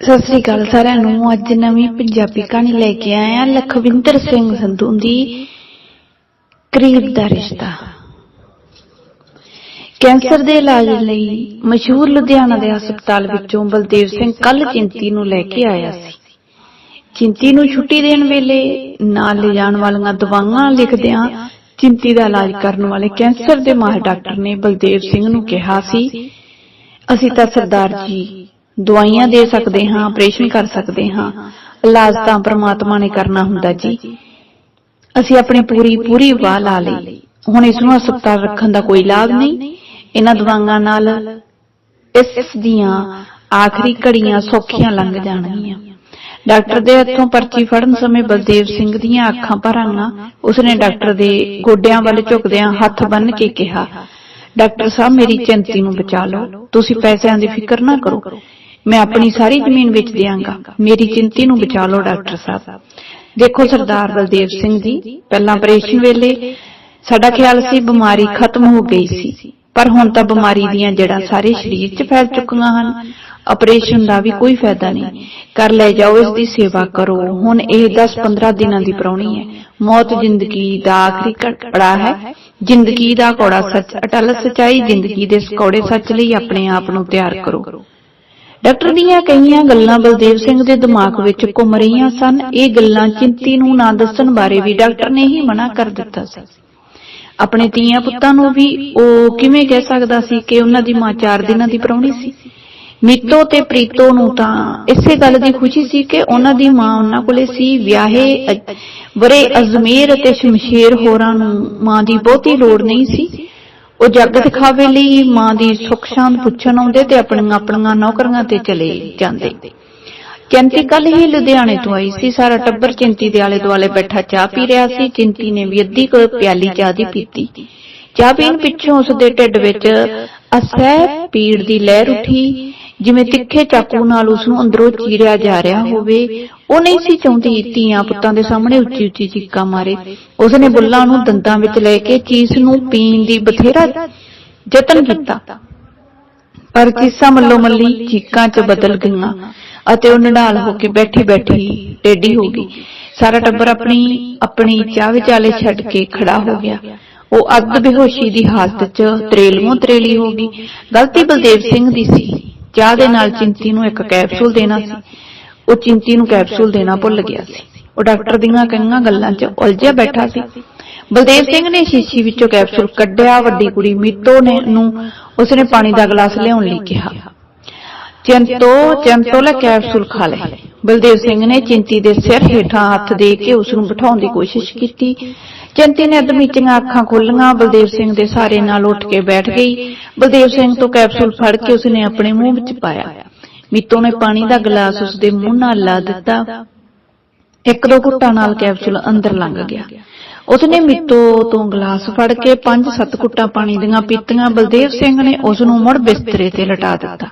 ਸਤਿ ਸ੍ਰੀ ਅਕਾਲ ਸਾਰਿਆਂ ਨੂੰ। ਅੱਜ ਨਵੀਂ ਪੰਜਾਬੀ ਕਹਾਣੀ ਲੈ ਕੇ ਆਏ ਆ ਲਖਵਿੰਦਰ ਸਿੰਘ ਸੰਧੂ ਦੀ ਕਰੀਬ ਦਾ ਰਿਸ਼ਤਾ। ਕੈਂਸਰ ਦੇ ਇਲਾਜ ਲਈ ਮਸ਼ਹੂਰ ਲੁਧਿਆਣਾ ਦੇ ਹਸਪਤਾਲ ਵਿੱਚੋਂ ਬਲਦੇਵ ਸਿੰਘ ਕੱਲ ਚਿੰਤੀ ਨੂੰ ਲੈ ਕੇ ਆਇਆ ਸੀ। ਚਿੰਤੀ ਨੂੰ ਛੁੱਟੀ ਦੇਣ ਵੇਲੇ ਨਾਲ ਲਿਜਾਣ ਵਾਲੀਆਂ ਦਵਾਈਆਂ ਲਿਖਦਿਆਂ ਚਿੰਤੀ ਦਾ ਇਲਾਜ ਕਰਨ ਵਾਲੇ ਕੈਂਸਰ ਦੇ ਮਾਹਰ ਡਾਕਟਰ ਨੇ ਬਲਦੇਵ ਸਿੰਘ ਨੂੰ ਕਿਹਾ ਸੀ, ਅਸੀਂ ਤਾਂ ਸਰਦਾਰ ਜੀ ਦਵਾਈਆਂ ਦੇ ਸਕਦੇ ਹਾਂ ਆਪਰੇਸ਼ਨ ਕਰ ਸਕਦੇ ਹਾਂ। ਇਲਾਜ ਤਾਂ ਪ੍ਰਮਾਤਮਾ ਨੇ ਕਰਨਾ ਹੁੰਦਾ ਜੀ। ਅਸੀਂ ਆਪਣੀ ਪੂਰੀ ਪੂਰੀ ਵਾਹ ਲਾ ਲਈ। ਹੁਣ ਇਸ ਨੂੰ ਹਸਪਤਾਲ ਰੱਖਣ ਦਾ ਕੋਈ ਲਾਭ ਨਹੀਂ। ਇਹਨਾਂ ਦਵਾਈਆਂ ਨਾਲ ਇਸ ਦੀਆਂ ਆਖਰੀ ਘੜੀਆਂ ਸੌਖੀਆਂ ਲੰਘ ਜਾਣਗੀਆਂ। ਡਾਕਟਰ ਦੇ ਹੱਥੋਂ ਪਰਚੀ ਫੜਨ ਸਮੇਂ ਬਲਦੇਵ ਸਿੰਘ ਦੀਆਂ ਅੱਖਾਂ ਭਰ ਆਈਆਂ ਉਸਨੇ ਡਾਕਟਰ ਦੇ ਗੋਡਿਆਂ ਵੱਲ ਝੁਕਦਿਆਂ ਹੱਥ ਬੰਨ ਕੇ ਕਿਹਾ, ਡਾਕਟਰ ਸਾਹਿਬ, ਮੇਰੀ ਚਿੰਤੀ ਨੂੰ ਬਚਾ ਲਓ। ਤੁਸੀਂ ਪੈਸਿਆਂ ਦੀ ਫਿਕਰ ਨਾ ਕਰੋ। ਮੈਂ ਆਪਣੀ ਸਾਰੀ ਜ਼ਮੀਨ ਵੇਚ ਦਿਆਂਗਾ। ਮੇਰੀ ਚਿੰਤੀ ਨੂੰ ਬਚਾ ਲਓ, ਡਾਕਟਰ ਸਾਹਿਬ। ਦੇਖੋ ਸਰਦਾਰ ਬਲਦੇਵ ਸਿੰਘ ਜੀ, ਪਹਿਲਾਂ ਆਪਰੇਸ਼ਨ ਵੇਲੇ ਸਾਡਾ ਖਿਆਲ ਸੀ ਬਿਮਾਰੀ ਖਤਮ ਹੋ ਗਈ ਸੀ, ਪਰ ਹੁਣ ਤਾਂ ਬਿਮਾਰੀ ਦੀਆਂ ਜੜ੍ਹਾਂ ਸਾਰੇ ਸਰੀਰ 'ਚ ਫੈਲ ਚੁੱਕੀਆਂ ਹਨ। ਆਪਰੇਸ਼ਨ ਦਾ ਵੀ ਕੋਈ ਫਾਇਦਾ ਨਹੀਂ। ਕਰ ਲੈ ਜਾਓ, ਇਸ ਦੀ ਸੇਵਾ ਕਰੋ। ਹੁਣ ਇਹ 10-15 ਦਿਨਾਂ ਦੀ ਪ੍ਰਾਹੁਣੀ ਹੈ। ਮੌਤ ਜ਼ਿੰਦਗੀ ਦਾ ਆਖਰੀ ਕੜਾ ਹੈ। ਜ਼ਿੰਦਗੀ ਦਾ ਕੌੜਾ ਸੱਚ, ਅਟਲ ਸਚਾਈ, ਜ਼ਿੰਦਗੀ ਦੇ ਇਸ ਕੌੜੇ ਸੱਚ ਲਈ ਆਪਣੇ ਆਪ ਨੂੰ ਤਿਆਰ ਕਰੋ। ਡਾਕਟਰ ਦੀਆਂ ਕਈਆਂ ਗੱਲਾਂ ਬਲਦੇਵ ਸਿੰਘ ਦੇ ਦਿਮਾਗ ਵਿੱਚ ਘੁੰਮ ਰਹੀਆਂ ਸਨ। ਇਹ ਗੱਲਾਂ ਚਿੰਤੀ ਨੂੰ ਨਾ ਦੱਸਣ ਬਾਰੇ ਵੀ ਡਾਕਟਰ ਨੇ ਹੀ ਮਨਾ ਕਰ ਦਿੱਤਾ ਸੀ। ਆਪਣੇ ਧੀਆਂ ਪੁੱਤਾਂ ਨੂੰ ਵੀ ਉਹ ਕਿਵੇਂ ਕਹਿ ਸਕਦਾ ਸੀ ਕਿ ਉਹਨਾਂ ਦੀ ਮਾਂ 4 ਦਿਨਾਂ ਦੀ ਪ੍ਰਾਹੁਣੀ ਸੀ? ਮੀਤੋ ਤੇ ਪ੍ਰੀਤੋ ਨੂੰ ਤਾਂ ਇਸੇ ਗੱਲ ਦੀ ਖੁਸ਼ੀ ਸੀ ਕਿ ਉਹਨਾਂ ਦੀ ਮਾਂ ਉਹਨਾਂ ਕੋਲੇ ਸੀ। ਵਿਆਹੇ ਅ- ਬਰੇ ਅਜ਼ਮੇਰ ਅਤੇ ਸ਼ਮਸ਼ੇਰ ਹੋਰਾਂ ਨੂੰ ਮਾਂ ਦੀ ਬਹੁਤੀ ਲੋੜ ਨਹੀਂ ਸੀ। ਉਹ ਜੱਗ ਦਿਖਾਵੇ ਲਈ ਮਾਂ ਦੀ ਸੁੱਖ ਸ਼ਾਂਤ ਪੁੱਛਣ ਆਉਂਦੇ ਤੇ ਆਪਣੀਆਂ ਆਪਣੀਆਂ ਨੌਕਰੀਆਂ ਤੇ ਚਲੇ ਜਾਂਦੇ। ਚਿੰਤੀ ਕੱਲ ਹੀ ਲੁਧਿਆਣੇ ਤੋਂ ਆਈ ਸੀ। ਸਾਰਾ ਟੱਬਰ ਚਿੰਤੀ ਦੇ ਆਲੇ ਦੁਆਲੇ ਬੈਠਾ ਚਾਹ ਪੀ ਰਿਹਾ ਸੀ। ਚਿੰਤੀ ਨੇ ਵੀ ਅੱਧੀ ਕੁ ਪਿਆਲੀ ਚਾਹ ਦੀ ਪੀਤੀ। ਚਾਹ ਪੀਣ ਪਿੱਛੋਂ ਉਸ ਦੇ ਢਿੱਡ ਵਿੱਚ ਅਸਹਿ ਪੀੜ ਦੀ ਲਹਿਰ ਉੱਠੀ। ਜਿਵੇਂ ਤਿੱਖੇ ਚਾਕੂ ਨਾਲ ਉਸ ਨੂੰ ਅੰਦਰੋਂ ਚੀਰਿਆ ਜਾ ਰਿਹਾ ਹੋਵੇ, ਉਹ ਨਹੀਂ ਸੀ ਚਾਹੁੰਦੀ ਧੀਆਂ ਪੁੱਤਾਂ ਦੇ ਸਾਹਮਣੇ ਉੱਚੀ ਉੱਚੀ ਚੀਕਾਂ ਮਾਰੇ। ਉਸ ਨੇ ਬੁੱਲਾਂ ਨੂੰ ਦੰਦਾਂ ਵਿੱਚ ਲੈ ਕੇ ਚੀਸ ਨੂੰ ਪੀਣ ਦੀ ਬਥੇਰਾ ਯਤਨ ਕੀਤਾ। ਪਰ ਚੀਸਾਂ ਮੱਲੋ ਮੱਲੀ ਚੀਕਾਂ 'ਚ ਬਦਲ ਗਈਆਂ ਅਤੇ ਉਹ ਨਿਢਾਲ ਹੋ ਕੇ ਬੈਠੀ ਬੈਠੀ ਟੇਢੀ ਹੋ ਗਈ। ਸਾਰਾ ਟੱਬਰ ਆਪਣੀ ਆਪਣੀ ਚਾਹ ਵਿਚਾਲੇ ਛੱਡ ਕੇ ਖੜਾ ਹੋ ਗਿਆ। ਉਹ ਅੱਧ ਬੇਹੋਸ਼ੀ ਦੀ ਹਾਲਤ 'ਚ ਤਰੇਲਮੋਂ ਤਰੇਲੀ ਹੋ ਗਈ। ਗਲਤੀ ਬਲਦੇਵ ਸਿੰਘ ਦੀ ਸੀ। ਚਾਹ ਦੇ ਨਾਲ ਚਿੰਤੀ ਨੂੰ ਇੱਕ ਕੈਪਸੂਲ ਦੇਣਾ ਸੀ। ਉਹ ਚਿੰਤੀ ਨੂੰ ਕੈਪਸੂਲ ਦੇਣਾ ਭੁੱਲ ਗਿਆ ਸੀ। ਉਹ ਡਾਕਟਰ ਦੀਆਂ ਕਈਆਂ ਗੱਲਾਂ 'ਚ ਉਲਝਿਆ ਬੈਠਾ ਸੀ। ਬਲਦੇਵ ਸਿੰਘ ਨੇ ਸ਼ੀਸ਼ੀ ਵਿੱਚੋਂ ਕੈਪਸੂਲ ਕੱਢਿਆ ਵੱਡੀ ਕੁੜੀ ਮੀਤੋ ਨੇ ਨੂੰ ਉਸਨੇ ਪਾਣੀ ਦਾ ਗਲਾਸ ਲਿਆਉਣ ਲਈ ਕਿਹਾ। ਚਿੰਤੋ ਚਿੰਤੋ ਲੈ ਕੈਪਸੂਲ ਖਾ ਲੈ ਬਲਦੇਵ ਸਿੰਘ ਨੇ ਚਿੰਤੀ ਦੇ ਸਿਰ ਹੇਠਾਂ ਹੱਥ ਦੇ ਕੇ ਉਸ ਨੂੰ ਬਿਠਾਉਣ ਦੀ ਕੋਸ਼ਿਸ਼ ਕੀਤੀ। ਚਿੰਤੀ ਨੇ ਅਦਮੀਚੀਆਂ ਅੱਖਾਂ ਖੋਲੀਆਂ, ਬਲਦੇਵ ਸਿੰਘ ਦੇ ਸਾਰੇ ਨਾਲ ਉੱਠ ਕੇ ਬੈਠ ਗਈ। ਬਲਦੇਵ ਸਿੰਘ ਤੋਂ ਕੈਪਸੂਲ ਫੜ ਕੇ ਉਸਨੇ ਆਪਣੇ ਮੂੰਹ ਵਿੱਚ ਪਾਇਆ। ਮੀਤੋ ਨੇ ਪਾਣੀ ਦਾ ਗਲਾਸ ਉਸ ਦੇ ਮੂੰਹ ਨਾਲ ਲਾ ਦਿੱਤਾ। ਇੱਕ ਦੋ ਘੁੱਟਾਂ ਨਾਲ ਕੈਪਸੂਲ ਅੰਦਰ ਲੰਘ ਗਿਆ। ਉਸਨੇ ਮਿੱਤੋ ਤੋਂ ਗਲਾਸ ਫੜ ਕੇ ਪੰਜ ਸੱਤ ਘੁੱਟਾਂ ਪਾਣੀ ਦੀਆਂ ਪੀਤੀਆਂ ਬਲਦੇਵ ਸਿੰਘ ਨੇ ਉਸ ਨੂੰ ਮੁੜ ਬਿਸਤਰੇ ਤੇ ਲਟਾ ਦਿੱਤਾ।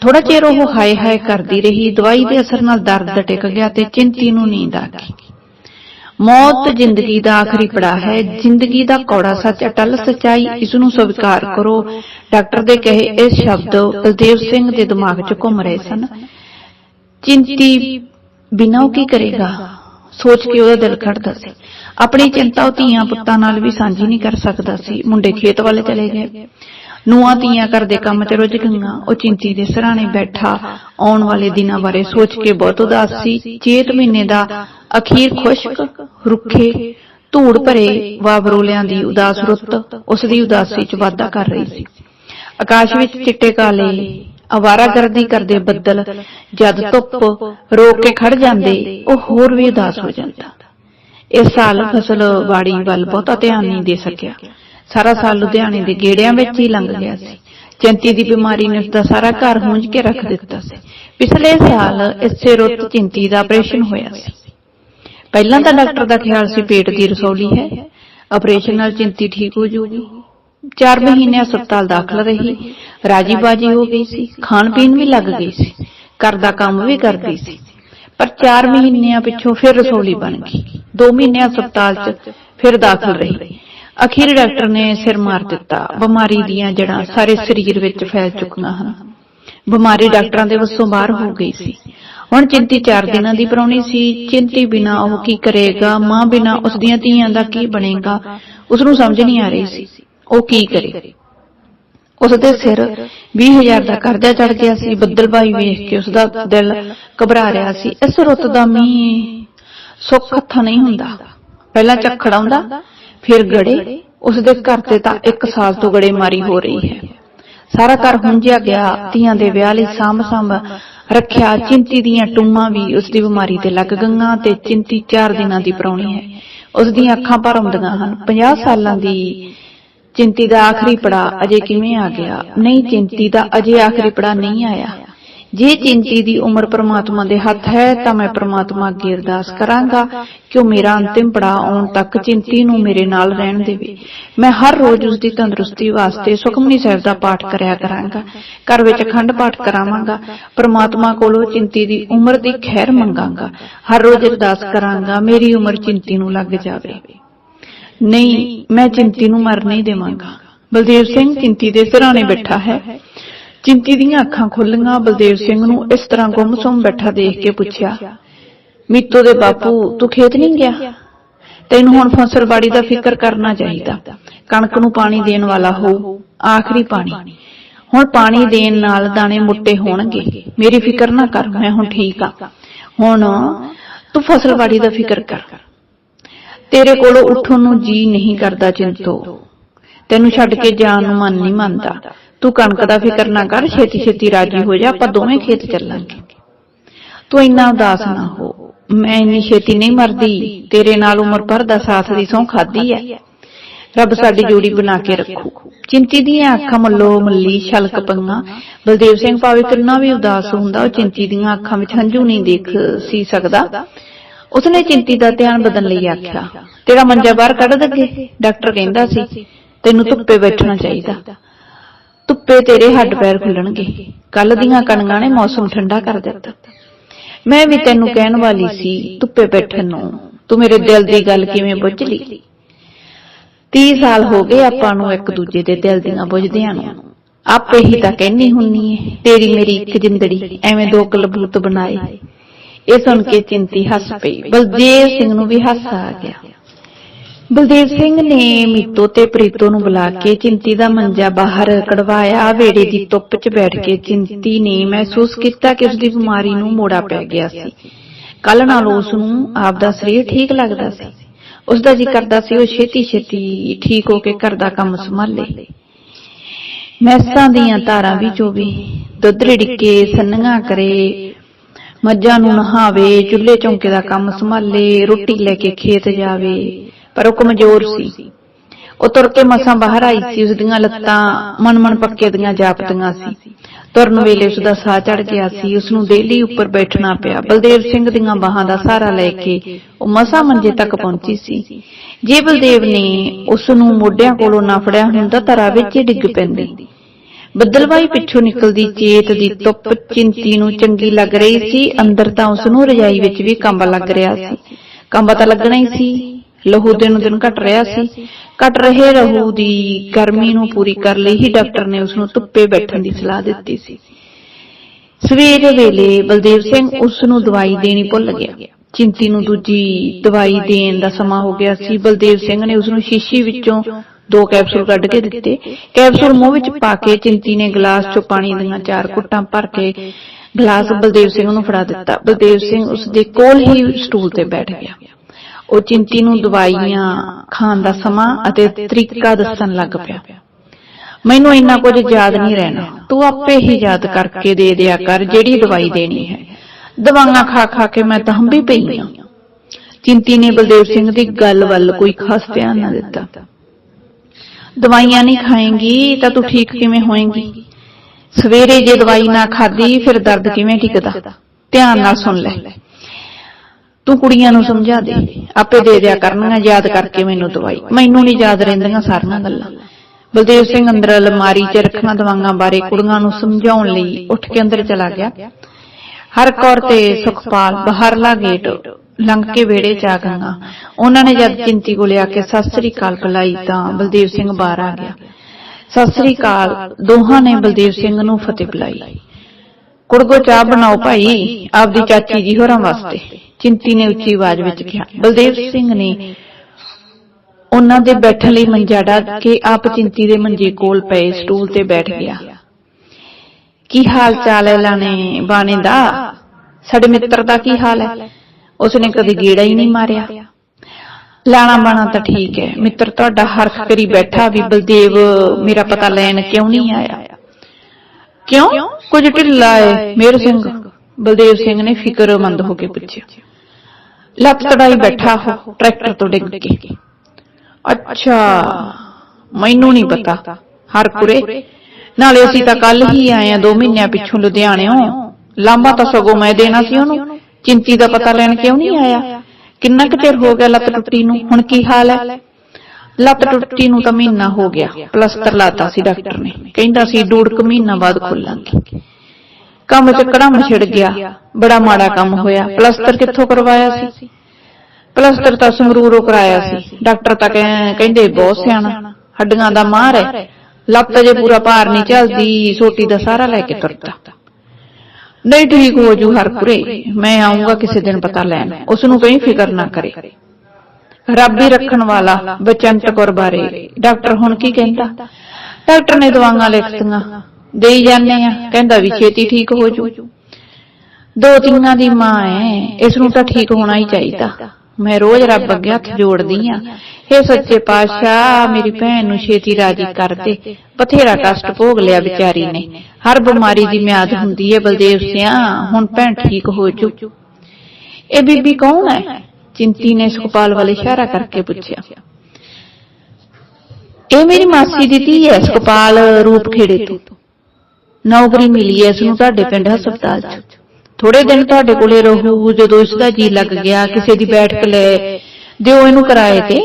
ਥੋੜਾ ਚਿਰ ਉਹ ਹਾਏ ਹਾਏ ਕਰਦੀ ਰਹੀ, ਦਵਾਈ ਦੇ ਅਸਰ ਨਾਲ ਦਰਦ ਟਿਕ ਗਿਆ ਤੇ ਚਿੰਤੀ ਨੂੰ ਨੀਂਦ ਆ ਗਈ। ਮੌਤ ਜ਼ਿੰਦਗੀ ਦਾ ਆਖਰੀ ਪੜਾ ਹੈ। ਜ਼ਿੰਦਗੀ ਦਾ ਕੌੜਾ ਸੱਚ, ਅਟਲ ਸਚਾਈ, ਇਸ ਨੂੰ ਸਵੀਕਾਰ ਕਰੋ। ਡਾਕਟਰ ਦੇ ਕਹੇ ਇਹ ਸ਼ਬਦ ਬਲਦੇਵ ਸਿੰਘ ਦੇ ਦਿਮਾਗ 'ਚ ਘੁੰਮ ਰਹੇ ਸਨ। ਚਿੰਤੀ ਬਿਨਾਂ ਉਹ ਕੀ ਕਰੇਗਾ? ਸੋਚ ਕੇ ਉਹਦਾ ਦਿਲ ਖੜਦਾ ਸੀ। ਆਪਣੀ ਚਿੰਤਾ ਉਹ ਧੀਆਂ ਪੁੱਤਾਂ ਨਾਲ ਵੀ ਸਾਂਝੀ ਨਹੀਂ ਕਰ ਸਕਦਾ ਸੀ। ਮੁੰਡੇ ਖੇਤ ਵੱਲ ਚਲੇ ਗਏ। ਨੂਆਂ ਤੀਆਂ ਕਰਦੇ ਕੰਮ ਤੇ ਰੁੱਝ ਗਈਆਂ। ਉਹ ਚਿੰਤੀ ਦੇ ਸਰਾਣੇ ਬੈਠਾ। ਆਉਣ ਵਾਲੇ ਦਿਨਾਂ ਬਾਰੇ ਸੋਚ ਕੇ ਬਹੁਤ ਉਦਾਸ ਸੀ। ਚੇਤ ਮਹੀਨੇ ਦਾ ਅਖੀਰ ਖੁਸ਼ਕ ਰੁੱਖੇ ਧੂੜ ਭਰੇ ਵਾਵਰੋਲਿਆਂ ਦੀ ਉਦਾਸ ਰੁੱਤ ਉਸ ਦੀ ਉਦਾਸੀ 'ਚ ਵਾਧਾ ਕਰ ਰਹੀ ਸੀ। ਆਕਾਸ਼ ਵਿੱਚ ਚਿੱਟੇ ਕਾਲੇ ਅਵਾਰਾਗਰਦੀ ਕਰਦੇ ਬੱਦਲ ਜਦ ਧੁੱਪ ਰੋਕ ਕੇ ਖੜ ਜਾਂਦੇ, ਉਹ ਹੋਰ ਵੀ ਉਦਾਸ ਹੋ ਜਾਂਦਾ। ਇਸ ਸਾਲ ਫਸਲ ਬਾੜੀ ਵੱਲ ਬਹੁਤਾ ਧਿਆਨ ਨਹੀਂ ਦੇ ਸਕਿਆ। ਸਾਰਾ ਸਾਲ ਲੁਧਿਆਣੇ ਦੇ ਗੇੜਿਆਂ ਵਿੱਚ ਹੀ ਲੰਘ ਗਿਆ ਸੀ। ਚਿੰਤੀ ਦੀ ਬਿਮਾਰੀ ਨੇ ਉਸਦਾ ਸਾਰਾ ਘਰ ਹੁੰਝ ਕੇ ਰੱਖ ਦਿੱਤਾ ਸੀ। ਪਿਛਲੇ ਸਾਲ ਇਸੇ ਰੁੱਤ ਚਿੰਤੀ ਦਾ ਆਪਰੇਸ਼ਨ ਹੋਇਆ ਸੀ। ਪਹਿਲਾਂ ਤਾਂ ਡਾਕਟਰ ਦਾ ਖਿਆਲ ਸੀ ਪੇਟ ਦੀ ਰਸੌਲੀ ਹੈ। ਆਪਰੇਸ਼ਨ ਨਾਲ ਚਿੰਤੀ ਠੀਕ ਹੋ ਜਾਊਗੀ 4 ਮਹੀਨੇ ਹਸਪਤਾਲ ਦਾਖਲ ਰਹੀ। ਰਾਜੀ ਬਾਜੀ ਹੋ ਗਈ ਸੀ। ਖਾਣ ਪੀਣ ਵੀ ਲੱਗ ਗਈ ਸੀ। ਘਰ ਦਾ ਕੰਮ ਵੀ ਕਰਦੀ ਸੀ। ਪਰ 4 ਮਹੀਨਿਆਂ ਪਿੱਛੋਂ ਫਿਰ ਰਸੌਲੀ ਬਣ ਗਈ। 2 ਮਹੀਨੇ ਹਸਪਤਾਲ 'ਚ ਫਿਰ ਦਾਖਲ ਰਹੀ ਅਖੀਰ ਡਾਕਟਰ ਨੇ ਸਿਰ ਮਾਰ ਦਿੱਤਾ। ਬਿਮਾਰੀ ਦੀਆਂ ਜੜਾਂ ਸਾਰੇ ਸਰੀਰ ਵਿੱਚ ਫੈਲ ਚੁੱਕੀਆਂ ਹਨ। ਬਿਮਾਰੀ ਡਾਕਟਰਾਂ ਦੇ ਵੱਸੋਂ ਬਾਹਰ ਹੋ ਗਈ ਸੀ। ਹੁਣ ਚਿੰਤੀ ਚਾਰ ਦਿਨਾਂ ਦੀ ਪਰੌਣੀ ਸੀ। ਚਿੰਤੀ ਬਿਨਾ ਉਹ ਕੀ ਕਰੇਗਾ, ਮਾਂ ਬਿਨਾ ਉਸ ਦੀਆਂ ਧੀਆਂ ਦਾ ਕੀ ਬਣੇਗਾ ਉਸ ਨੂੰ ਸਮਝ ਨਹੀਂ ਆ ਰਹੀ ਸੀ। ਉਹ ਕੀ ਕਰੇ? ਉਸ ਦੇ ਸਿਰ 20000 ਦਾ ਕਰਜ਼ਾ ਚੜ ਗਿਆ ਸੀ। ਬੱਦਲਬਾਈ ਵੇਖ ਕੇ ਉਸ ਦਾ ਦਿਲ ਘਬਰਾ ਰਿਹਾ ਸੀ। ਇਸ ਰੁੱਤ ਦਾ ਮੀਂਹ ਸੁੱਖ ਹੱਥਾਂ ਨਹੀਂ ਹੁੰਦਾ। ਪਹਿਲਾਂ ਝੱਖੜ ਆਉਂਦਾ ਫਿਰ ਗੜੇ ਉਸ ਦੇ ਘਰ ਤੇ ਤਾਂ 1 ਸਾਲ ਤੋਂ ਗੜੇ ਮਾਰੀ ਹੋ ਰਹੀ ਹੈ। ਸਾਰਾ ਘਰ ਹੁੰਜਿਆ ਗਿਆ, ਧੀਆਂ ਦੇ ਵਿਆਹ ਲਈ ਸਾਂਭ ਸਾਂਭ ਰੱਖਿਆ, ਚਿੰਤੀ ਦੀਆਂ ਟੁੰਮਾਂ ਵੀ ਉਸ ਦੀ ਬਿਮਾਰੀ ਤੇ ਲੱਗ ਗਈਆਂ ਤੇ ਚਿੰਤੀ 4 ਦਿਨਾਂ ਦੀ ਪਰੌਣੀ ਹੈ। ਉਸ ਦੀਆਂ ਅੱਖਾਂ ਭਰ ਆਉਂਦੀਆਂ ਹਨ। 50 ਸਾਲਾਂ ਦੀ ਚਿੰਤੀ ਦਾ ਆਖਰੀ ਪੜਾ ਅਜੇ ਕਿਵੇਂ ਆ ਗਿਆ? ਨਹੀਂ, ਚਿੰਤੀ ਦਾ ਅਜੇ ਆਖਰੀ ਪੜਾ ਨਹੀਂ ਆਇਆ। ਜੇ ਚਿੰਤੀ ਦੀ ਉਮਰ ਪ੍ਰਮਾਤਮਾ ਦੇ ਹੱਥ ਹੈ, ਤਾਂ ਮੈਂ ਪ੍ਰਮਾਤਮਾ ਅੱਗੇ ਅਰਦਾਸ ਕਰਾਂਗਾ ਕਿ ਉਹ ਮੇਰਾ ਅੰਤਿਮ ਪੜਾ ਆਉਣ ਤੱਕ ਚਿੰਤੀ ਨੂੰ ਮੇਰੇ ਨਾਲ ਰਹਿਣ ਦੇਵੇ। ਮੈਂ ਹਰ ਰੋਜ਼ ਉਸ ਦੀ ਤੰਦਰੁਸਤੀ ਵਾਸਤੇ ਸੁਖਮਨੀ ਸਾਹਿਬ ਦਾ ਪਾਠ ਕਰਿਆ ਕਰਾਂਗਾ। ਘਰ ਵਿੱਚ ਅਖੰਡ ਪਾਠ ਕਰਾਵਾਂਗਾ। ਪ੍ਰਮਾਤਮਾ ਕੋਲੋਂ ਚਿੰਤੀ ਦੀ ਉਮਰ ਦੀ ਖੈਰ ਮੰਗਾਂਗਾ। ਹਰ ਰੋਜ਼ ਅਰਦਾਸ ਕਰਾਂਗਾ, ਮੇਰੀ ਉਮਰ ਚਿੰਤੀ ਨੂੰ ਲੱਗ ਜਾਵੇ। ਨਹੀਂ, ਮੈਂ ਚਿੰਤੀ ਨੂੰ ਮਰ ਨਹੀਂ ਦੇਵਾਂਗਾ। ਬਲਦੇਵ ਸਿੰਘ ਚਿੰਤੀ ਦੇ ਸਿਰਹਾਣੇ ਬੈਠਾ ਹੈ। ਚਿੰਤੀ ਦੀਆਂ ਅੱਖਾਂ ਖੁੱਲੀਆਂ, ਬਲਦੇਵ ਸਿੰਘ ਨੂੰ ਇਸ ਤਰ੍ਹਾਂ ਗੁੰਮਸੁੰਮ ਬੈਠਾ ਦੇਖ ਕੇ ਪੁੱਛਿਆ, ਮੀਤੋ ਦੇ ਬਾਪੂ, ਤੂੰ ਖੇਤ ਨਹੀਂ ਗਿਆ? ਤੈਨੂੰ ਹੁਣ ਫਸਲਬਾੜੀ ਦਾ ਫਿਕਰ ਕਰਨਾ ਚਾਹੀਦਾ। ਕਣਕ ਨੂੰ ਪਾਣੀ ਦੇਣ ਵਾਲਾ ਹੋ, ਆਖਰੀ ਪਾਣੀ। ਹੁਣ ਪਾਣੀ ਦੇਣ ਨਾਲ ਦਾਣੇ ਮੁੱਟੇ ਹੋਣਗੇ। ਮੇਰੀ ਫਿਕਰ ਨਾ ਕਰ, ਮੈਂ ਹੁਣ ਠੀਕ ਆ। ਹੁਣ ਤੂੰ ਫਸਲਬਾੜੀ ਦਾ ਫਿਕਰ ਕਰ। ਤੇਰੇ ਕੋਲੋਂ ਉੱਠਣ ਨੂੰ ਜੀ ਨਹੀਂ ਕਰਦਾ ਚਿੰਤੋ। ਤੈਨੂੰ ਛੱਡ ਕੇ ਜਾਣ ਨੂੰ ਮਨ ਨਹੀਂ ਮੰਨਦਾ। ਤੂੰ ਕਣਕ ਦਾ ਫਿਕਰ ਨਾ ਕਰ, ਛੇਤੀ ਛੇਤੀ ਰਾਜੀ ਹੋ ਜਾ, ਆਪਾਂ ਦੋਵੇਂ ਖੇਤ ਚੱਲਾਂਗੇ। ਤੂੰ ਇੰਨਾ ਉਦਾਸ ਨਾ ਹੋ। ਮੈਂ ਇੰਨੀ ਛੇਤੀ ਨਹੀਂ ਮਰਦੀ, ਤੇਰੇ ਨਾਲ ਉਮਰ ਭਰ ਦਾ ਸਾਥ ਦੀ ਸਹੁੰ ਖਾਦੀ ਹੈ ਰੱਬ ਸਾਡੀ ਜੋੜੀ ਬਣਾ ਕੇ ਰੱਖੂ। ਚਿੰਤੀ ਦੀਆਂ ਅੱਖਾਂ ਮੱਲੋ ਮੱਲੀ ਛਲਕ ਪੰਗਾ। ਬਲਦੇਵ ਸਿੰਘ ਭਾਵੇਂ ਕਿੰਨਾ ਵੀ ਉਦਾਸ ਹੁੰਦਾ, ਉਹ ਚਿੰਤੀ ਦੀਆਂ ਅੱਖਾਂ ਵਿੱਚ ਹੰਝੂ ਨਹੀਂ ਦੇਖ ਸੀ ਸਕਦਾ। ਉਸਨੇ ਚਿੰਤੀ ਦਾ ਧਿਆਨ ਬਦਲਣ ਲਈ ਆਖਿਆ, ਤੇਰਾ ਮੰਜਾ ਬਾਹਰ ਕੱਢ ਦੱਗੇ? ਡਾਕਟਰ ਕਹਿੰਦਾ ਸੀ, ਤੈਨੂੰ ਧੁੱਪੇ ਬੈਠਣਾ ਚਾਹੀਦਾ। ਧੁੱਪੇ ਤੇਰੇ ਹੱਡ ਪੈਰ ਖੁੱਲਣਗੇ। ਕੱਲ ਦੀਆਂ ਕਣੀਆਂ ਨੇ ਮੌਸਮ ਠੰਡਾ ਕਰ ਦਿੱਤਾ। ਮੈਂ ਵੀ ਤੈਨੂੰ ਕਹਿਣ ਵਾਲੀ ਸੀ ਧੁੱਪੇ ਬੈਠਣ ਨੂੰ। ਤੂੰ ਮੇਰੇ ਦਿਲ ਦੀ ਗੱਲ ਕਿਵੇਂ ਬੁੱਝ ਲਈ? 30 ਸਾਲ ਹੋ ਗਏ ਆਪਾਂ ਨੂੰ ਇੱਕ ਦੂਜੇ ਦੇ ਦਿਲ ਦੀਆਂ ਬੁੱਝਦਿਆਂ ਨੂੰ। ਆਪੇ ਹੀ ਤਾਂ ਕਹਿਨੀ ਹੁੰਨੀ ਏ ਤੇਰੀ ਮੇਰੀ ਇੱਕ ਜਿੰਦੜੀ ਐਵੇਂ ਦੋ ਕਲਬੂਤ ਬਣਾਏ। ਇਹ ਸੁਣ ਕੇ ਚਿੰਤੀ ਹੱਸ ਪਈ। ਬਲਦੇਵ ਸਿੰਘ ਨੂੰ ਵੀ ਹਾਸਾ ਆ ਗਿਆ। ਬਲਦੇਵ ਸਿੰਘ ਨੇ ਮੀਤੋ ਤੇ ਪ੍ਰੀਤੋ ਨੂੰ ਬੁਲਾ ਕੇ ਚਿੰਤੀ ਦਾ ਮੰਜਾ ਬਾਹਰ ਕਢਵਾਇਆ। ਵੇੜੇ ਦੀ ਧੁੱਪ 'ਚ ਬੈਠ ਕੇ ਚਿੰਤੀ ਨੇ ਮਹਿਸੂਸ ਕੀਤਾ ਕਿ ਉਸ ਦੀ ਬਿਮਾਰੀ ਨੂੰ ਮੋੜਾ ਪੈ ਗਿਆ ਸੀ। ਕੱਲ ਨਾਲੋਂ ਉਸ ਨੂੰ ਆਪ ਦਾ ਸਰੀਰ ਠੀਕ ਲੱਗਦਾ ਸੀ। ਉਸ ਦਾ ਜੀ ਕਰਦਾ ਸੀ ਉਹ ਛੇਤੀ ਛੇਤੀ ਠੀਕ ਹੋ ਕੇ ਘਰ ਦਾ ਕੰਮ ਸੰਭਾਲੇ। ਮੈਸਾਂ ਦੀਆਂ ਧਾਰਾਂ ਵੀ ਚੋਵੇ। ਦੁੱਧ ਰਿੜਕੇ ਸੰਨੀਆਂ ਕਰੇ। ਮੱਝਾਂ ਨੂੰ ਨਹਾਵੇ, ਚੁੱਲ੍ਹੇ ਚੌਂਕੇ ਦਾ ਕੰਮ ਸੰਭਾਲੇ, ਰੋਟੀ ਲੈ ਕੇ ਖੇਤ ਜਾਵੇ। ਪਰ ਉਹ ਕਮਜ਼ੋਰ ਸੀ। ਉਹ ਤੁਰ ਕੇ ਮਸਾਂ ਬਾਹਰ ਆਈ ਸੀ ਉਸ ਦੀਆਂ ਲੱਤਾਂ ਮਨ ਮਨ ਪੱਕੇ ਦੀਆਂ ਜਾਪਦੀਆਂ ਸੀ। ਤੁਰਨ ਵੇਲੇ ਉਸ ਦਾ ਸਾਹ ਚੜ ਗਿਆ ਸੀ ਉਸ ਨੂੰ ਦੇਲੀ ਉੱਪਰ ਬੈਠਣਾ ਪਿਆ। ਬਲਦੇਵ ਸਿੰਘ ਦੀਆਂ ਬਾਹਾਂ ਦਾ ਸਹਾਰਾ ਲੈ ਕੇ ਉਹ ਮਸਾਂ ਮੰਜੇ ਤੱਕ ਪਹੁੰਚੀ ਸੀ। ਜੇ ਬਲਦੇਵ ਨੇ ਉਸ ਨੂੰ ਮੋਢਿਆਂ ਕੋਲੋਂ ਨਾ ਫੜਿਆ ਹੁੰਦਾ ਤਾਂ ਰਾਹ ਵਿੱਚ ਹੀ ਡਿੱਗ ਪੈਂਦੀ। ਬੱਦਲਵਾਈ ਪਿੱਛੋਂ ਨਿਕਲਦੀ ਚੇਤ ਦੀ ਧੁੱਪ ਚਿੰਤੀ ਨੂੰ ਚੰਗੀ ਲੱਗ ਰਹੀ ਸੀ ਅੰਦਰ ਤਾਂ ਉਸ ਨੂੰ ਰਜਾਈ ਵਿੱਚ ਵੀ ਕੰਬ ਲੱਗ ਰਿਹਾ ਸੀ ਕੰਬ ਤਾਂ ਲੱਗਣਾ ਹੀ ਸੀ ਲਹੂ ਦਿਨ ਦਿਨ ਘਟ ਰਿਹਾ ਸੀ। ਘਟ ਰਹੇ ਲਹੂ ਦੀ ਗਰਮੀ ਨੂੰ ਪੂਰੀ ਕਰ ਲਈ ਹੀ ਡਾਕਟਰ ਨੇ ਉਸ ਨੂੰ ਧੁੱਪੇ ਬੈਠਣ ਦੀ ਸਲਾਹ ਦਿੱਤੀ ਸੀ। ਸਵੇਰ ਵੇਲੇ ਬਲਦੇਵ ਸਿੰਘ ਉਸ ਨੂੰ ਦਵਾਈ ਦੇਣੀ ਭੁੱਲ ਗਿਆ। ਚਿੰਤੀ ਨੂੰ ਦੂਜੀ ਦਵਾਈ ਦੇਣ ਦਾ ਸਮਾਂ ਹੋ ਗਿਆ ਸੀ। ਬਲਦੇਵ ਸਿੰਘ ਨੇ ਉਸ ਨੂੰ ਸ਼ੀਸ਼ੀ ਵਿੱਚੋਂ ਦੋ ਕੈਪਸੂਲ ਕੱਢ ਕੇ ਦਿੱਤੇ। ਕੈਪਸੂਲ ਮੂੰਹ ਵਿੱਚ ਪਾ ਕੇ ਚਿੰਤੀ ਨੇ ਗਲਾਸ 'ਚੋਂ ਪਾਣੀ ਦੀਆਂ ਚਾਰ ਘੁੱਟਾਂ ਭਰ ਕੇ ਗਲਾਸ ਬਲਦੇਵ ਸਿੰਘ ਨੂੰ ਫੜਾ ਦਿੱਤਾ। ਬਲਦੇਵ ਸਿੰਘ ਉਸ ਦੇ ਕੋਲ ਹੀ ਸਟੂਲ ਤੇ ਬੈਠ ਗਿਆ। ਉਹ ਚਿੰਤੀ ਨੂੰ ਦਵਾਈਆਂ ਖਾਣ ਦਾ ਸਮਾਂ ਅਤੇ ਤਰੀਕਾ ਦੱਸਣ ਲੱਗ ਪਿਆ। ਮੈਨੂੰ ਇੰਨਾ ਕੁਝ ਯਾਦ ਨਹੀਂ ਰਹਿਣਾ। ਤੂੰ ਆਪੇ ਹੀ ਯਾਦ ਕਰਕੇ ਦੇ ਦਿਆ ਕਰ ਜਿਹੜੀ ਦਵਾਈ ਦੇਣੀ ਹੈ। ਦਵਾਈਆਂ ਖਾ ਖਾ ਕੇ ਮੈਂ ਤਾਂ ਹੰਬੀ ਪਈ ਹਾਂ। ਚਿੰਤੀ ਨੇ ਬਲਦੇਵ ਸਿੰਘ ਦੀ ਗੱਲ ਵੱਲ ਕੋਈ ਖਾਸ ਧਿਆਨ ਨਾ ਦਿੱਤਾ। ਦਵਾਈਆਂ ਨਹੀਂ ਖਾਏਂਗੀ ਤਾਂ ਤੂੰ ਠੀਕ ਕਿਵੇਂ ਹੋਏਂਗੀ? ਸਵੇਰੇ ਜੇ ਦਵਾਈ ਨਾ ਖਾਦੀ ਫਿਰ ਦਰਦ ਕਿਵੇਂ ਟਿਕਦਾ? ਧਿਆਨ ਨਾਲ ਸੁਣ ਲੈ। ਤੂੰ ਕੁੜੀਆਂ ਨੂੰ ਸਮਝਾ ਦੇ ਆਪੇ ਦੇ ਦਿਆ ਕਰਨਗੀਆਂ ਯਾਦ ਕਰਕੇ ਮੈਨੂੰ ਦਵਾਈ। ਮੈਨੂੰ ਨਹੀਂ ਯਾਦ ਰਹਿੰਦੀਆਂ ਸਾਰੀਆਂ ਗੱਲਾਂ। ਬਲਦੇਵ ਸਿੰਘ ਅੰਦਰ ਅਲਮਾਰੀ 'ਚ ਰੱਖੀਆਂ ਦਵਾਈਆਂ ਬਾਰੇ ਕੁੜੀਆਂ ਨੂੰ ਸਮਝਾਉਣ ਲਈ ਉੱਠ ਕੇ ਅੰਦਰ ਚਲਾ ਗਿਆ। ਹਰ ਕੌਰ ਤੇ ਸੁਖਪਾਲ ਬਾਹਰਲਾ ਗੇਟ ਲੰਘ ਕੇ ਵਿਹੜੇ 'ਚ ਆ ਗਈਆਂ। ਉਹਨਾਂ ਨੇ ਜਦ ਚਿੰਤੀ ਕੋਲੇ ਆ ਕੇ ਸਤਿ ਸ੍ਰੀ ਅਕਾਲ ਬੁਲਾਈ ਤਾਂ ਬਲਦੇਵ ਸਿੰਘ ਬਾਹਰ ਆ ਗਿਆ। ਸਤਿ ਸ੍ਰੀ ਅਕਾਲ। ਦੋਹਾਂ ਨੇ ਬਲਦੇਵ ਸਿੰਘ ਨੂੰ ਫਤਿਹ ਬੁਲਾਈ। ਕੁੜਗੋ ਚਾਹ ਬਣਾਓ ਭਾਈ ਆਪਦੀ ਚਾਚੀ ਜੀ ਹੋਰਾਂ ਵਾਸਤੇ। ਚਿੰਤੀ ਨੇ ਉੱਚੀ ਆਵਾਜ਼ ਵਿੱਚ ਕਿਹਾ ਬਲਦੇਵ ਸਿੰਘ ਨੇ ਉਹਨਾਂ ਦੇ ਬੈਠਣ ਲਈ ਮੰਜਾ ਢਾ ਕੇ ਆਪ ਚਿੰਤੀ ਦੇ ਮੰਜੇ ਕੋਲ ਪਏ ਸਟੂਲ ਤੇ ਬੈਠ ਗਿਆ। ਕੀ ਹਾਲ ਚਾਲ ਹੈ ਲਾਣੇ ਬਾਣੇ ਦਾ ਸਾਡੇ ਮਿੱਤਰ ਦਾ ਕੀ ਹਾਲ ਹੈ? ਉਸਨੇ ਕਦੇ ਗੇੜਾ ਹੀ ਨਹੀਂ ਮਾਰਿਆ। ਲਾਣਾ ਬਾਣਾ ਤਾਂ ਠੀਕ ਹੈ। ਮਿੱਤਰ ਤੁਹਾਡਾ ਹਰਖ ਕਰੀ ਬੈਠਾ ਵੀ ਬਲਦੇਵ ਮੇਰਾ ਪਤਾ ਲੈਣ ਕਿਉਂ ਨਹੀਂ ਆਇਆ? ਕਿਉਂ? ਕੁਝ ਢਿੱਲਾ ਹੈ ਮੇਰ ਸਿੰਘ ਬਲਦੇਵ ਸਿੰਘ ਨੇ ਫਿਕਰਮੰਦ ਹੋ ਕੇ ਪੁੱਛਿਆ। ਲੱਤ ਤੜਾਈ ਬੈਠਾ ਹੋ ਟਰੈਕਟਰ ਤੋਂ ਡਿੱਗ ਕੇ। ਅੱਛਾ ਮੈਨੂੰ ਨਹੀਂ ਪਤਾ। ਹਰਪੁਰੇ। ਨਾਲੇ ਅਸੀਂ ਤਾਂ ਕੱਲ ਹੀ ਆਏ ਆ 2 ਮਹੀਨਿਆਂ ਪਿੱਛੋਂ ਲੁਧਿਆਣਿਓਂ ਲਾਂਬਾ ਤਾਂ ਸਗੋਂ ਮੈਂ ਦੇਣਾ ਸੀ ਉਹਨੂੰ। ਚਿੰਤੀ ਦਾ ਪਤਾ ਲੈਣ ਕਿਉਂ ਨਹੀਂ ਆਇਆ? ਕਿੰਨਾ ਕੁ ਚਿਰ ਹੋ ਗਿਆ ਲੱਤ ਟੁੱਟੀ ਨੂੰ? ਹੁਣ ਕੀ ਹਾਲ ਹੈ? ਲੱਤ ਟੁੱਟੀ ਨੂੰ ਤਾਂ ਮਹੀਨਾ ਹੋ ਗਿਆ ਪਲਸਤਰ ਲਾਤਾ ਸੀ ਡਾਕਟਰ ਨੇ। ਕਹਿੰਦਾ ਸੀ ਡੂੜ ਕੁ ਮਹੀਨਾ ਬਾਅਦ ਖੁੱਲਾਂਗੇ। ਕੰਮ ਚ ਕੜਮ ਗਿਆ, ਬੜਾ ਮਾੜਾ ਕੰਮ ਹੋਇਆ। ਪਲਸਤਰ ਕਿੱਥੋਂ ਕਰਵਾਇਆ ਸੀ? ਪਲਸਤਰ ਤਾਂ ਸੰਗਰੂਰੋਂ ਕਰਾਇਆ ਸੀ। ਡਾਕਟਰ ਤਾਂ ਕਹਿੰਦੇ, ਬਹੁਤ ਸਿਆਣਾ, ਹੱਡੀਆਂ ਦਾ ਮਾਰ ਹੈ ਲੱਤ ਜੇ ਪੂਰਾ ਭਾਰ ਨਹੀਂ ਚੱਲਦੀ, ਸੋਟੀ ਦਾ ਸਾਰਾ ਲੈ ਕੇ ਤੁਰਦਾ ਨਹੀਂ ਠੀਕ ਹੋ ਜੂ ਹਰਪੁਰੇ, ਮੈਂ ਆਉਂਗਾ ਕਿਸੇ ਦਿਨ ਪਤਾ ਲੈਣ। ਉਸ ਨੂੰ ਕਹੀਂ ਫਿਕਰ ਨਾ ਕਰੇ। ਰੱਬ ਹੀ ਰੱਖਣ ਵਾਲਾ ਬਚੰਤ ਕੌਰ ਬਾਰੇ। ਡਾਕਟਰ ਹੁਣ ਕੀ ਕਹਿੰਦਾ? ਡਾਕਟਰ ਨੇ ਦਵਾਈਆਂ ਲਿਖਤੀਆਂ। ਦੇਈ ਜਾਂਦੇ ਆ। ਕਹਿੰਦਾ ਵੀ ਛੇਤੀ ਠੀਕ ਹੋ ਜੂ। ਦੋ ਤਿੰਨਾਂ ਦੀ ਮਾਂ ਐ। ਇਸ ਨੂੰ ਤਾਂ ਠੀਕ ਹੋਣਾ ਹੀ ਚਾਹੀਦਾ। ਮੈਂ ਰੋਜ਼ ਰੱਬ ਅੱਗੇ ਹੱਥ ਜੋੜਦੀ ਆ। ਹੇ ਸੱਚੇ ਪਾਤਸ਼ਾਹ ਮੇਰੀ ਭੈਣ ਨੂੰ ਛੇਤੀ ਰਾਜੀ ਕਰ ਦੇ। ਬਥੇਰਾ ਕਸ਼ਟ ਭੋਗ ਲਿਆ ਵਿਚਾਰੀ ਨੇ। ਹਰ ਬਿਮਾਰੀ ਦੀ ਮਿਆਦ ਹੁੰਦੀ ਹੈ ਬਲਦੇਵ ਸਿਆ। ਹੁਣ ਭੈਣ ਠੀਕ ਹੋ ਜੂ। ਇਹ ਬੀਬੀ ਕੌਣ ਹੈ? ਚਿੰਤੀ ਨੇ ਸੁਖਪਾਲ ਵੱਲ ਇਸ਼ਾਰਾ ਕਰਕੇ ਪੁੱਛਿਆ, ਇਹ ਮੇਰੀ ਮਾਸੀ ਦੀ ਧੀ ਹੈ ਸੁਖਪਾਲ ਰੂਪ ਤੋਂ। ਨੌਕਰੀ ਮਿਲੀ ਹੈ ਇਸ ਨੂੰ ਤੁਹਾਡੇ ਪਿੰਡ ਹਸਪਤਾਲ 'ਚ। ਥੋੜੇ ਦਿਨ ਤੁਹਾਡੇ ਕੋਲੇ ਰਹੂ, ਜਦੋਂ ਇਸ ਦਾ ਜੀ ਲੱਗ ਗਿਆ, ਕਿਸੇ ਦੀ ਬੈਠਕ ਲੈ ਦਿਓ ਇਹਨੂੰ ਕਿਰਾਏ ਤੇ।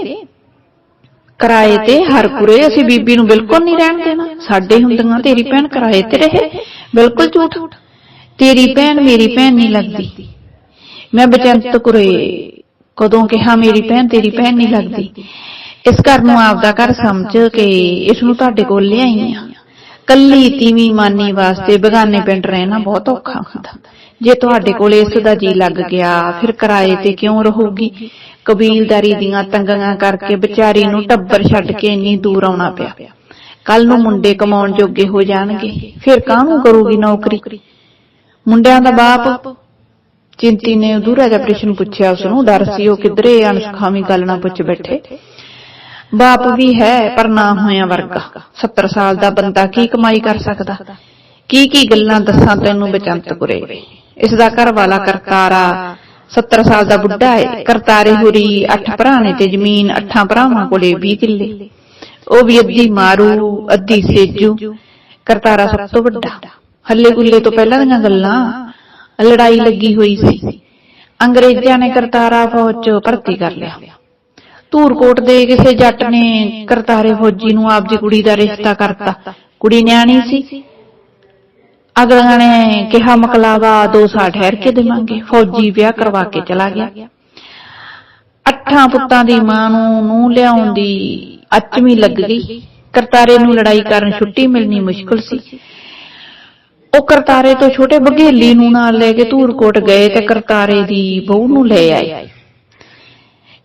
ਕਿਰਾਏ ਤੇ ਹਰ ਕੁਰੇ ਅਸੀਂ ਬੀਬੀ ਨੂੰ ਬਿਲਕੁਲ ਨਹੀਂ ਰਹਿਣ ਦੇਣਾ। ਸਾਡੇ ਹੁੰਦੀਆਂ ਤੇਰੀ ਭੈਣ ਕਿਰਾਏ ਤੇ ਰਹੇ, ਬਿਲਕੁਲ ਝੂਠ। ਤੇਰੀ ਭੈਣ ਮੇਰੀ ਭੈਣ ਨਹੀਂ ਲੱਗਦੀ। ਮੈਂ ਬਚੰਤ ਕੁਰੇ ਕਦੋਂ ਕਿਹਾ ਮੇਰੀ ਭੈਣ ਤੇਰੀ ਭੈਣ ਨਹੀਂ ਲੱਗਦੀ। ਇਸ ਘਰ ਨੂੰ ਆਪਦਾ ਘਰ ਸਮਝ ਕੇ ਇਸ ਨੂੰ ਤੁਹਾਡੇ ਕੋਲ ਲਿਆਈ ਆ। ਕੱਲੀ ਤੀਵੀਂ ਮਾਨੀ ਵਾਸਤੇ ਬਗਾਨੇ ਪਿੰਡ ਰਹਿਣਾ ਬਹੁਤ ਔਖਾ ਹੁੰਦਾ। ਜੇ ਤੁਹਾਡੇ ਕੋਲ ਇਸ ਦਾ ਜੀ ਲੱਗ ਗਿਆ ਫਿਰ ਕਿਰਾਏ ਤੇ ਕਿਉਂ ਰਹੂਗੀ? ਕਬੀਲਦਾਰੀ ਦੀਆਂ ਤੰਗੀਆਂ ਕਰਕੇ ਵਿਚਾਰੀ ਨੂੰ ਟੱਬਰ ਛੱਡ ਕੇ ਇੰਨੀ ਦੂਰ ਆਉਣਾ ਪਿਆ। ਕੱਲ ਨੂੰ ਮੁੰਡੇ ਕਮਾਉਣ ਜੋਗੇ ਹੋ ਜਾਣਗੇ। ਫਿਰ ਕਾਹਨੂੰ ਕਰੂਗੀ ਨੌਕਰੀ? ਮੁੰਡਿਆਂ ਦਾ ਬਾਪ ਚਿੰਤੀ ਨੇ ਅਧੂਰਾ ਜਿਹਾ ਪ੍ਰਸ਼ਨ ਪੁੱਛਿਆ, ਉਸ ਨੂੰ ਡਰ ਸੀ, ਉਹ ਕਿਧਰੇ ਅਣਸਖਾਵੀ ਗੱਲ ਨਾ ਪੁੱਛ ਬੈਠੇ। ਬਾਪ ਵੀ ਹੈ, ਪਰ ਨਾ ਹੋਇਆ ਵਰਗਾ। 70 ਸਾਲ ਦਾ ਬੰਦਾ ਕੀ ਕਮਾਈ ਕਰ ਸਕਦਾ? ਕੀ ਕੀ ਗੱਲਾਂ ਦੱਸਾਂ ਤੈਨੂੰ ਬਚੰਤ ਕੁਰੇ ਇਸ ਦਾ ਘਰ ਵਾਲਾ ਕਰਤਾਰਾ 70 ਸਾਲ ਦਾ ਬੁੱਢਾ ਹੈ ਕਰਤਾਰੇ ਹੁਰੀ ਅੱਠ ਭਰਾ ਨੇ ਤੇ ਜ਼ਮੀਨ, ਅੱਠਾਂ ਭਰਾਵਾਂ ਕੋਲੇ 20 ਕਿੱਲੇ। ਉਹ ਵੀ ਅੱਧੀ ਮਾਰੂ, ਅੱਧੀ ਸੇਜੂ। ਕਰਤਾਰਾ ਸਭ ਤੋਂ ਵੱਡਾ। ਹੱਲੇ ਗੁੱਲੇ ਤੋਂ ਪਹਿਲਾਂ ਦੀਆਂ ਗੱਲਾਂ। ਲੜਾਈ ਲੱਗੀ ਹੋਈ ਸੀ। ਅੰਗਰੇਜ਼ਾਂ ਨੇ ਕਰਤਾਰਾ ਫੌਜ ਚ ਭਰਤੀ ਕਰ ਲਿਆ। ਧੂਰਕੋਟ ਦੇ ਕਿਸੇ ਜੱਟ ਨੇ ਕਰਤਾਰੇ ਫੌਜੀ ਨੂੰ ਆਪਦੀ ਕੁੜੀ ਦਾ ਰਿਸ਼ਤਾ ਕਰਤਾ। ਕੁੜੀ ਨਿਆਣੀ ਸੀ। ਅਗਲਿਆਂ ਨੇ ਕਿਹਾ, ਮਕਲਾਵਾ ਦੋ ਸਾਲ ਠਹਿਰ ਕੇ ਦੇਵਾਂਗੇ। ਫੌਜੀ ਵਿਆਹ ਕਰਵਾ ਕੇ ਚਲਾ ਗਿਆ। ਅੱਠਾਂ ਪੁੱਤਾਂ ਦੀ ਮਾਂ ਨੂੰ ਨੂੰ ਲਿਆਉਣ ਦੀ ਅਚਮੀ ਲੱਗ ਗਈ। ਕਰਤਾਰੇ ਨੂੰ ਲੜਾਈ ਕਾਰਨ ਛੁੱਟੀ ਮਿਲਣੀ ਮੁਸ਼ਕਲ ਸੀ। ਉਹ ਕਰਤਾਰੇ ਤੋਂ ਛੋਟੇ ਬਘੇਲੀ ਨੂੰ ਨਾਲ ਲੈ ਕੇ ਧੂਰਕੋਟ ਗਏ ਤੇ ਕਰਤਾਰੇ ਦੀ ਬਹੂ ਨੂੰ ਲੈ ਆਏ।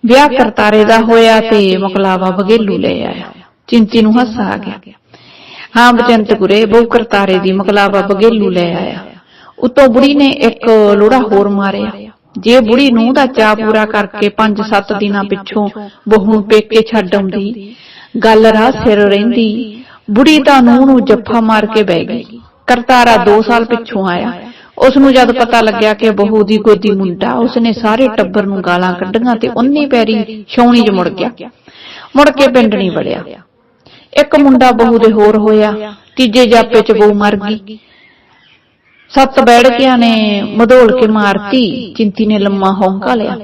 ਵਿਆਹ ਕਰਤਾਰੇ ਦਾ ਹੋਇਆ ਤੇ ਮਕਲਾਵਾ ਬਘੇਲੂ ਲੈ ਆਇਆ। ਚਿੰਤੀ ਨੂੰ ਹਾਸਾ ਆ ਗਿਆ। ਹਾਂ ਬਚੰਤ ਗੁਰੇ ਬਹੁ ਕਰਤਾਰੇ ਦੀ ਮਕਲਾਵਾ ਬਘੇਲੂ ਲੈ ਆਇਆ। ਉਤੋਂ ਬੁੜੀ ਨੇ ਇੱਕ ਲੋੜਾ ਹੋਰ ਮਾਰਿਆ। ਜੇ ਬੁੜੀ ਨੂੰ ਦਾ ਚਾਹ ਪੂਰਾ ਕਰਕੇ 5-7 ਦਿਨਾਂ ਪਿੱਛੋਂ ਬਹੂ ਨੂੰ ਪੇਕੇ ਛੱਡ ਆਉਂਦੀ, ਗੱਲ ਰਾਹ ਸਿਰ ਰਹਿੰਦੀ, ਬੁੜੀ ਤਾਂ ਨੂੰਹ ਨੂੰ ਜੱਫਾ ਮਾਰ ਕੇ ਬਹਿ ਗਈ। ਕਰਤਾਰਾ 2 ਸਾਲ ਪਿੱਛੋਂ ਆਇਆ। ਉਸ ਨੂੰ ਜਦ ਪਤਾ ਲੱਗਿਆ ਕਿ ਬਹੂ ਦੀ ਗੋਦੀ ਮੁੰਡਾ, ਉਸਨੇ ਸਾਰੇ ਟੱਬਰ ਨੂੰ ਗਾਲਾਂ ਕੱਢੀਆਂ ਤੇ ਉਹਨੇ ਪੈਰੀ ਛਾਉਣੀ 'ਚ ਮੁੜ ਗਿਆ। ਮੁੜ ਕੇ ਪਿੰਡ ਨਹੀਂ ਵੜਿਆ। ਇੱਕ ਮੁੰਡਾ ਬਹੂ ਦੇ ਹੋਰ ਹੋਇਆ, ਤੀਜੇ ਜਾਪੇ 'ਚ ਬਹੂ ਮਰ ਗਈ। ਸੱਤ ਬੈੜਕਿਆਂ ਨੇ ਮਧੋਲ ਕੇ ਮਾਰਤੀ, ਚਿੰਤੀ ਨੇ ਲੰਮਾ ਹੌਂਕਾ ਲਿਆ।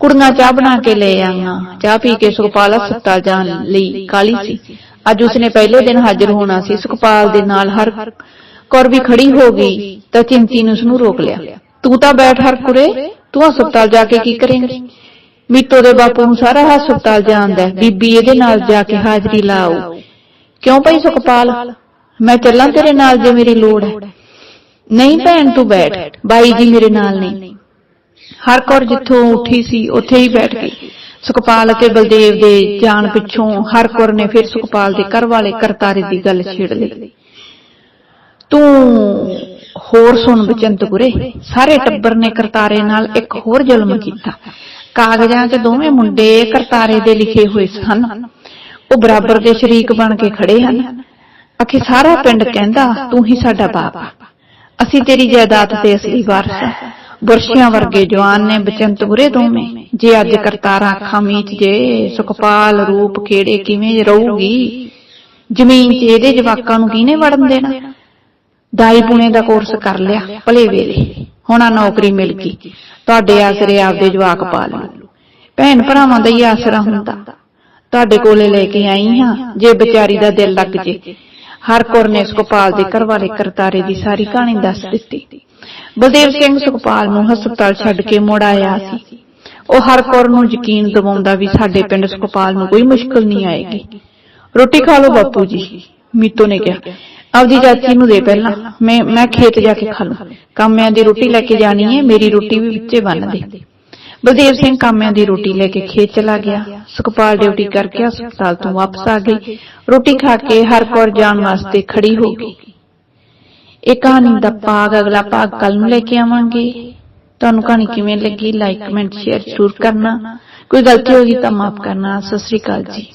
ਕੁੜੀਆਂ ਚਾਹ ਬਣਾ ਕੇ ਲੈ ਆਈਆਂ, ਚਾਹ ਪੀ ਕੇ ਸੁਖਪਾਲ ਹਸਪਤਾਲ ਜਾਣ ਲਈ ਕਾਲੀ ਸੀ। ਅੱਜ ਉਸਨੇ ਪਹਿਲੇ ਦਿਨ ਹਾਜ਼ਰ ਹੋਣਾ ਸੀ ਸੁਖਪਾਲ ਦੇ ਨਾਲ ਹਰ ਕੌਰ ਵੀ ਖੜੀ ਹੋ ਗਈ ਤਾਂ ਚਿੰਤੀ ਨੇ ਉਸਨੂੰ ਰੋਕ ਲਿਆ। ਤੂੰ ਤਾਂ ਬੈਠ ਹਰ ਕੁਰੇ ਤੂੰ ਹਸਪਤਾਲ ਜਾ ਕੇ ਕੀ ਕਰੇਂਗੀ? ਮੀਤੋ ਦੇ ਬਾਪੂ ਨੂੰ ਸਾਰਾ ਹਸਪਤਾਲ ਜਾਣਦਾ ਹੈ, ਬੀਬੀ ਇਹਦੇ ਨਾਲ ਜਾ ਕੇ ਹਾਜ਼ਰੀ ਲਾਓ। ਕਿਉਂ ਭਾਈ ਸੁਖਪਾਲ? ਮੈਂ ਚੱਲਾਂ ਤੇਰੇ ਨਾਲ ਜੇ ਮੇਰੀ ਲੋੜ ਹੈ। ਨਹੀਂ ਭੈਣ ਤੂੰ ਬੈਠ। ਬਾਈ ਜੀ ਮੇਰੇ ਨਾਲ ਨਹੀਂ। ਹਰ ਕੌਰ ਜਿੱਥੋਂ ਉੱਠੀ ਸੀ ਉੱਥੇ ਹੀ ਬੈਠ ਗਈ। ਸੁਖਪਾਲ ਅਤੇ ਬਲਦੇਵ ਦੇ ਜਾਣ ਪਿੱਛੋਂ ਹਰ ਨੇ ਫਿਰ ਸੁਖਪਾਲ ਦੇ ਘਰ ਵਾਲੇ ਕਰਤਾਰੇ ਦੀ ਗੱਲ ਛੇੜ ਲਈ। ਤੂੰ ਹੋਰ ਸੁਣ ਬਚੰਤਪੁਰੇ, ਸਾਰੇ ਟੱਬਰ ਨੇ ਕਰਤਾਰੇ ਨਾਲ ਇੱਕ ਹੋਰ ਜ਼ੁਲਮ ਕੀਤਾ। ਕਾਗਜ਼ਾਂ 'ਚ ਦੋਵੇਂ ਮੁੰਡੇ ਕਰਤਾਰੇ ਦੇ ਲਿਖੇ ਹੋਏ ਸਨ। ਉਹ ਬਰਾਬਰ ਦੇ ਸ਼ਰੀਕ ਬਣ ਕੇ ਖੜੇ ਹਨ। ਅਖੇ ਸਾਰਾ ਪਿੰਡ ਕਹਿੰਦਾ, ਤੂੰ ਹੀ ਸਾਡਾ ਬਾਪ ਆ। ਅਸੀਂ ਤੇਰੀ ਜਾਇਦਾਦ ਤੇ ਅਸਲੀ ਵਾਰਸ ਆ ਵਰਗੇ ਜਵਾਨ ਨੇ ਬਚੰਤਪੁਰੇ ਦੋਵੇਂ। ਜੇ ਅੱਜ ਕਰਤਾਰਾ ਅੱਖਾਂ ਮੀਚ ਜੇ, ਸੁਖਪਾਲ ਰੂਪ ਖੇੜੇ ਕਿਵੇਂ ਰਹੂਗੀ? ਜ਼ਮੀਨ 'ਚ ਇਹਦੇ ਜਵਾਕਾਂ ਨੂੰ ਕਿਹਨੇ ਵੜਨ ਦੇਣਾ? ਦਾਈ ਪੁਣੇ ਦਾ ਕੋਰਸ ਕਰ ਲਿਆ, ਭਲੇ ਵੇਲੇ। ਹੁਣ ਆ ਨੌਕਰੀ ਮਿਲ ਗਈ। ਤੁਹਾਡੇ ਆਸਰੇ ਆਪਦੇ ਜਵਾਕ ਪਾ ਲਓ। ਭੈਣ ਭਰਾਵਾਂ ਦਾ ਹੀ ਆਸਰਾ ਹੁੰਦਾ। ਤੁਹਾਡੇ ਕੋਲੇ ਲੈ ਕੇ ਆਈ ਹਾਂ, ਜੇ ਵਿਚਾਰੀ ਦਾ ਦਿਲ ਲੱਗ ਜੇ। ਹਰ ਕੌਰ ਨੇ ਸੁਖਪਾਲ ਦੇ ਘਰ ਵਾਲੇ ਕਰਤਾਰੇ ਦੀ ਸਾਰੀ ਕਹਾਣੀ ਦੱਸ ਦਿੱਤੀ। ਬਲਦੇਵ ਸਿੰਘ ਸੁਖਪਾਲ ਨੂੰ ਹਸਪਤਾਲ ਛੱਡ ਕੇ ਮੁੜ ਆਇਆ ਸੀ। ਉਹ ਹਰ ਕੌਰ ਨੂੰ ਯਕੀਨ ਦਿਵਾਉਂਦਾ ਵੀ ਸਾਡੇ ਪਿੰਡ ਸੁਖਪਾਲ ਨੂੰ ਕੋਈ ਮੁਸ਼ਕਲ ਨਹੀਂ ਆਏਗੀ। ਰੋਟੀ ਖਾ ਲਓ ਬਾਪੂ ਜੀ, ਮੀਤੋ ਨੇ ਕਿਹਾ। ਆਪਦੀ ਚਾਚੀ ਨੂੰ ਦੇ ਪਹਿਲਾਂ, ਮੈਂ ਮੈਂ ਖੇਤ ਜਾ ਕੇ ਖਾ ਲੂੰ। ਕਾਮਿਆਂ ਦੀ ਰੋਟੀ ਲੈ ਕੇ ਜਾਣੀ ਹੈ ਮੇਰੀ ਰੋਟੀ ਵੀ ਵਿੱਚੇ ਬੰਨ ਦੇ। ਬਲਦੇਵ ਸਿੰਘ ਕਾਮਿਆਂ ਦੀ ਰੋਟੀ ਲੈ ਕੇ ਖੇਤ ਚਲਾ ਗਿਆ। ਸੁਖਪਾਲ ਡਿਊਟੀ ਕਰਕੇ ਹਸਪਤਾਲ ਤੋਂ ਵਾਪਸ ਆ ਗਈ। ਰੋਟੀ ਖਾ ਕੇ ਹਰ ਕੌਰ ਜਾਣ ਵਾਸਤੇ ਖੜੀ ਹੋ ਗਈ। ਇਹ ਕਹਾਣੀ ਦਾ ਭਾਗ ਅਗਲਾ ਭਾਗ ਕੱਲ ਨੂੰ ਲੈ ਕੇ ਆਵਾਂਗੇ। ਤੁਹਾਨੂੰ ਕਹਾਣੀ ਕਿਵੇਂ ਲੱਗੀ ਲਾਈਕ ਕਮੈਂਟ ਸ਼ੇਅਰ ਜ਼ਰੂਰ ਕਰਨਾ। ਕੋਈ ਗਲਤੀ ਹੋਈ ਤਾਂ ਮਾਫ ਕਰਨਾ। ਸਤਿ ਸ੍ਰੀ ਅਕਾਲ ਜੀ।